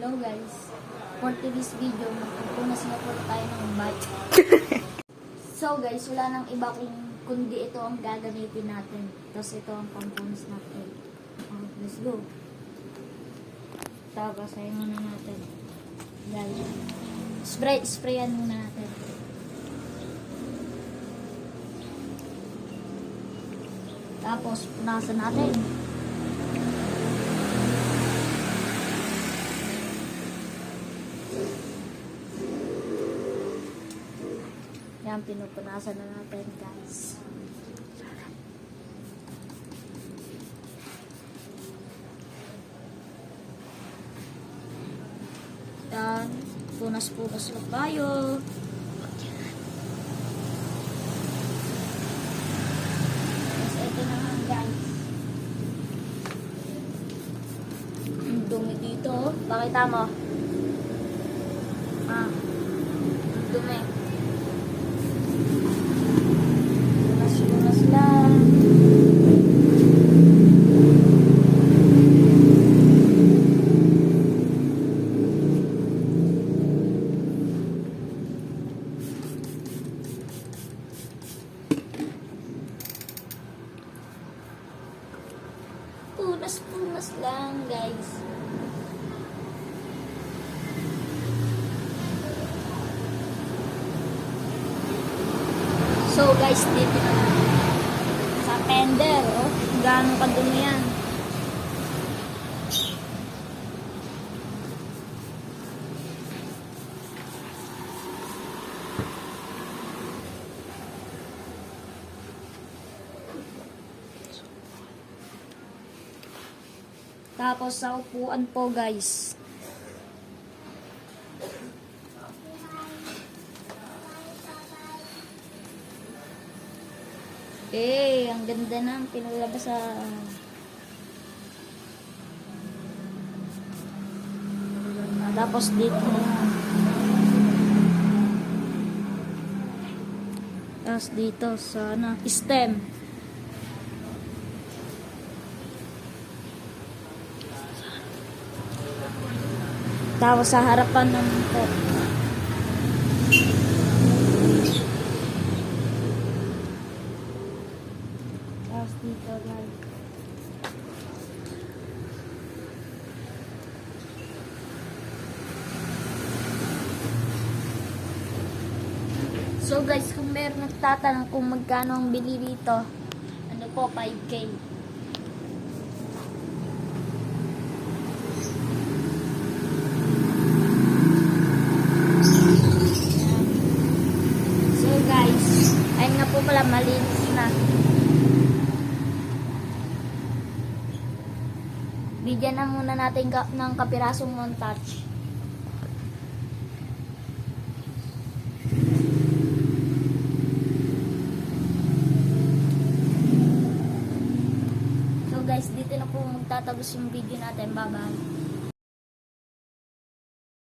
Hello guys. For today's video, magpupunas na po tayo ng bike. so guys, wala nang iba kung kundi ito ang gagamitin natin. Tapos ito ang pampunas natin. Oh, let's go. Tapos ayun muna natin. Guys. Spray, sprayan muna natin. Tapos punasan natin. Yan, pinupunasan na natin, guys. Yan, punas-punas lang tayo. Tapos ito na nga, guys. Ang dumi dito. oh. Pakita mo. Ah, ang dumi. Punas-punas lang. Punas-punas lang, guys. So, guys, dito na sa tender, oh. Gano'ng kadumi yan. Tapos sa upuan po, guys. Eh, ang ganda ng pinalabas sa... Tapos dito. Tapos dito sa ano, stem. Tapos sa harapan ng po. Tapos dito guys. So guys, kung meron nagtatanong kung magkano ang bili dito, ano po, 5K. So guys, po pala malinis na. Bigyan na muna natin ka ng kapirasong montage. So guys, dito na po magtatapos yung video natin. Bye bye.